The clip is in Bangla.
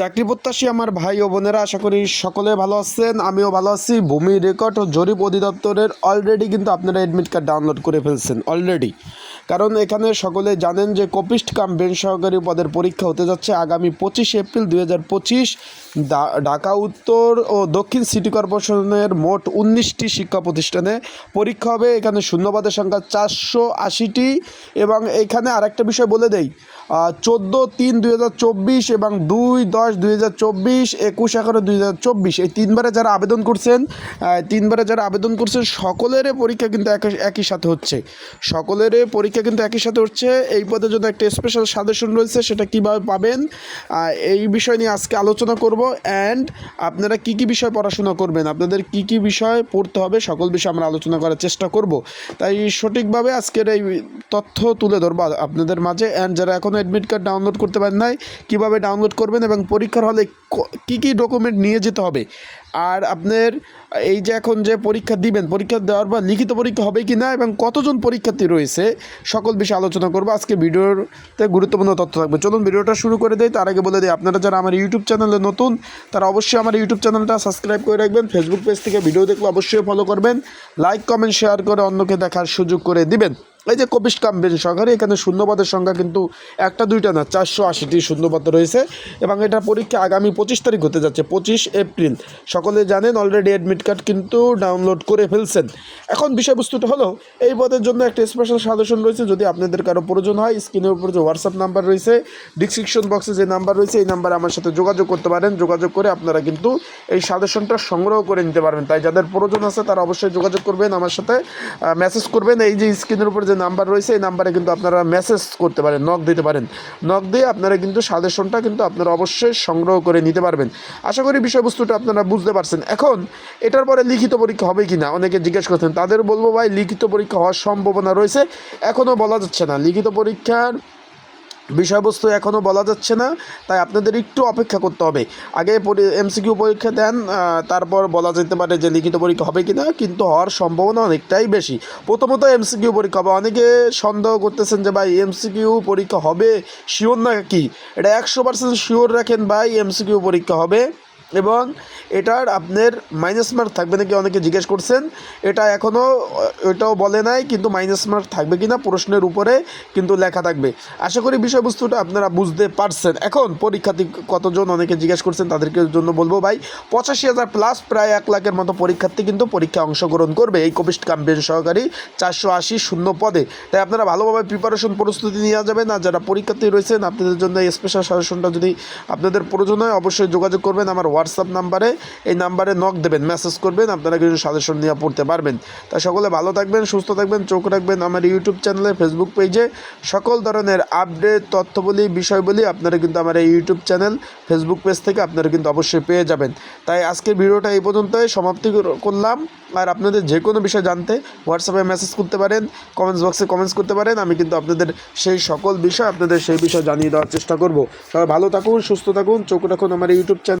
চাকরি প্রত্যাশী আমার ভাই ও বোনেরা, আশা করি সকলে ভালো আছেন, আমিও ভালো আছি। ভূমি রেকর্ড ও জরিপ অধিদপ্তরের অলরেডি কিন্তু আপনারা অ্যাডমিট কার্ড ডাউনলোড করে ফেলছেন অলরেডি কারণ এখানে সকলে জানেন যে কপিস্ট কাম বেন সহকারী পদের পরীক্ষা হতে যাচ্ছে আগামী পঁচিশে এপ্রিল দুই হাজার পঁচিশ ঢাকা উত্তর ও দক্ষিণ সিটি কর্পোরেশনের মোট উনিশটি শিক্ষা প্রতিষ্ঠানে পরীক্ষা হবে। এখানে শূন্যপদের সংখ্যা চারশো আশিটি এবং এখানে আরেকটা বিষয় বলে দেই চোদ্দ তিন দুই এবং দুই দশ দুই হাজার চব্বিশ, একুশ এগারো দুই হাজার চব্বিশ। এই তিনবারে যারা আবেদন করছেন তিনবারে যারা আবেদন করছেন, সকলেরই পরীক্ষা কিন্তু একই সাথে হচ্ছে। সকলেরই পরীক্ষা কিন্তু একই সাথে হচ্ছে এই পদের জন্য একটা স্পেশাল সাজেশন রয়েছে, সেটা কীভাবে পাবেন? এই বিষয় নিয়ে আজকে আলোচনা করব। অ্যান্ড আপনারা কি কি বিষয় পড়াশোনা করবেন? আপনাদের কি কি বিষয় পড়তে হবে? সকল বিষয় আমরা আলোচনা করার চেষ্টা করব। তাই সঠিকভাবে আজকের এই তথ্য তুলে ধরবো আপনাদের মাঝে। অ্যান্ড যারা এখনও অ্যাডমিট কার্ড ডাউনলোড করতে পারেন নাই, কীভাবে ডাউনলোড করবেন এবং পরীক্ষার হলে ক- কি ডকুমেন্ট নিয়ে যেতে হবে? আর আপনার এই যে এখন যে পরীক্ষা দিবেন, পরীক্ষা দেওয়ার পর লিখিত পরীক্ষা হবে কি না এবং কতজন পরীক্ষার্থী রয়েছে সকল বিষয়ে আলোচনা করব। আজকে ভিডিওতে গুরুত্বপূর্ণ তথ্য থাকবে। চলুন ভিডিওটা শুরু করে দেয় তার আগে বলে দিই, আপনারা যারা আমার ইউটিউব চ্যানেলে নতুন, তারা অবশ্যই আমার ইউটিউব চ্যানেলটা সাবস্ক্রাইব করে রাখবেন। ফেসবুক পেজ থেকে ভিডিও দেখলে অবশ্যই ফলো করবেন। লাইক কমেন্ট শেয়ার করে অন্যকে দেখার সুযোগ করে দিবেন। এই যে কপিস কাম্বেন সরকারি এখানে শূন্যপদের সংখ্যা কিন্তু একটা, দুইটা না, চারশো আশিটি শূন্যপদ রয়েছে এবং এটা পরীক্ষা আগামী পঁচিশ তারিখ হতে যাচ্ছে, পঁচিশ এপ্রিল। সকলে জানেন অলরেডি অ্যাডমিট কার্ড কিন্তু ডাউনলোড করে ফেলছেন। এখন বিষয়বস্তুটা হলো, এই পদের জন্য একটা স্পেশাল সাজেশন রয়েছে, যদি আপনাদের কারও প্রয়োজন হয় স্ক্রিনের উপর যে হোয়াটসঅ্যাপ নাম্বার রয়েছে ডিসক্রিপশন বক্সে যে নাম্বার রয়েছে, এই নাম্বারে আমার সাথে যোগাযোগ করতে পারেন। যোগাযোগ করে আপনারা কিন্তু এই সাজেশনটা সংগ্রহ করে নিতে পারবেন। তাই যাদের প্রয়োজন আছে, তারা অবশ্যই যোগাযোগ করবেন, আমার সাথে মেসেজ করবেন। এই যে স্ক্রিনের উপর যে নাম্বার রয়েছে, এই নাম্বারে কিন্তু আপনারা মেসেজ করতে পারেন নক দিতে পারেন। নক দিয়ে আপনারা কিন্তু সাজেশনটা কিন্তু আপনারা অবশ্যই সংগ্রহ করে নিতে পারবেন। আশা করি বিষয়বস্তুটা আপনারা বুঝতে পারছেন। এখন, এটার পরে লিখিত পরীক্ষা হবে কি না অনেকে জিজ্ঞেস করছেন, তাদের বলব ভাই, লিখিত পরীক্ষা হওয়ার সম্ভাবনা রয়েছে। এখনও বলা যাচ্ছে না। লিখিত পরীক্ষার বিষয়বস্তু এখনও বলা যাচ্ছে না, তাই আপনাদের একটু অপেক্ষা করতে হবে। আগে এমসিকিউ পরীক্ষা দেন তারপর বলা যেতে পারে যে লিখিত পরীক্ষা হবে কি না কিন্তু হওয়ার সম্ভাবনা অনেকটাই বেশি। প্রথমত এমসিকিউ পরীক্ষা হবে। অনেকে সন্দেহ করতেছেন যে ভাই এমসিকিউ পরীক্ষা হবে? শিওর না কি? এটা একশো পার্সেন্ট শিওর রাখেন ভাই এমসিকিউ পরীক্ষা হবে। এবং এটার আপনার মাইনাস মার্ক থাকবে নাকি অনেকে জিজ্ঞেস করছেন, এটা এখনও এটাও বলে নাই কিন্তু মাইনাস মার্ক থাকবে কি না প্রশ্নের উপরে কিন্তু লেখা থাকবে। আশা করি বিষয়বস্তুটা আপনারা বুঝতে পারছেন। এখন পরীক্ষার্থী কতজন অনেকে জিজ্ঞেস করছেন তাদেরকে জন্য বলব ভাই, পঁচাশি হাজার প্লাস প্রায় এক লাখের মতো পরীক্ষার্থী কিন্তু পরীক্ষায় অংশগ্রহণ করবে এই কোভিড ক্যাম্পেন সহকারী চারশো আশি শূন্য পদে। তাই আপনারা ভালোভাবে প্রিপারেশন প্রস্তুতি নেওয়া যাবে না, যারা পরীক্ষার্থী রয়েছেন, আপনাদের জন্য স্পেশাল সাজেশনটা যদি আপনাদের প্রয়োজন হয়, অবশ্যই যোগাযোগ করবেন আমার হোয়াটসঅ্যাপ নাম্বারে এই নাম্বারে নক দেবেন মেসেজ করবেন, আপনারা কিন্তু সাজেশন নিয়ে পড়তে পারবেন। তা সকলে ভালো থাকবেন, সুস্থ থাকবেন, চোখ রাখবেন। আমার ইউটিউব চ্যানেলে ফেসবুক পেজে সকল ধরনের আপডেট তথ্যবলী, বিষয়বলী আপনারা কিন্তু আমার এই ইউটিউব চ্যানেল ফেসবুক পেজ থেকে আপনারা কিন্তু অবশ্যই পেয়ে যাবেন। তাই আজকের ভিডিওটা এই পর্যন্তই, সমাপ্তি করলাম। আর আপনাদের যে কোনো বিষয় জানতে হোয়াটসঅ্যাপে মেসেজ করতে পারেন কমেন্টস বক্সে কমেন্টস করতে পারেন, আমি কিন্তু আপনাদের সেই সকল বিষয়, আপনাদের সেই বিষয় জানিয়ে দেওয়ার চেষ্টা করব। সবাই ভালো থাকুন, সুস্থ থাকুন, চোখ রাখুন আমার ইউটিউব চ্যানেল